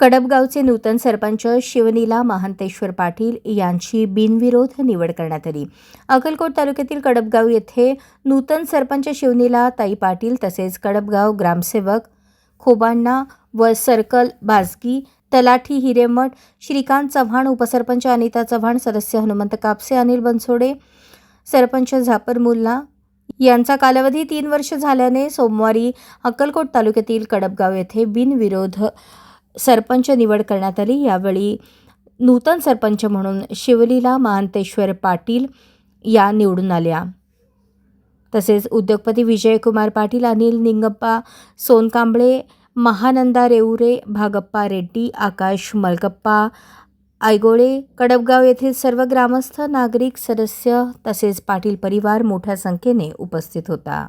कडबगावचे नूतन सरपंच शिवनीला महांतेश्वर पाटील यांची बिनविरोध निवड करण्यात आली. अकलकोट तालुक्यातील कडबगाव येथे नूतन सरपंच शिवनीला ताई पाटील तसेच कडबगाव ग्रामसेवक खोबांना व सर्कल बाजगी तलाठी हिरेमठ श्रीकांत चव्हाण उपसरपंच अनिता चव्हाण सदस्य हनुमंत कापसे अनिल बनसोडे सरपंच झापर मुल्ला यांचा कालावधी तीन वर्ष झाल्याने सोमवारी अक्कलकोट तालुक्यातील कडबगाव येथे बिनविरोध सरपंच निवड करण्यात आली. यावेळी नूतन सरपंच म्हणून शिवलीला महांतेश्वर पाटील या निवडून आल्या. तसेच उद्योगपती विजयकुमार पाटील अनिल निंगप्पा सोनकांबळे महानंदा रेऊरे भागप्पा रेड्डी आकाश मलगप्पा आयगोळे कडबगाव येथील सर्व ग्रामस्थ नागरिक सदस्य तसेच पाटील परिवार मोठ्या संख्येने उपस्थित होता.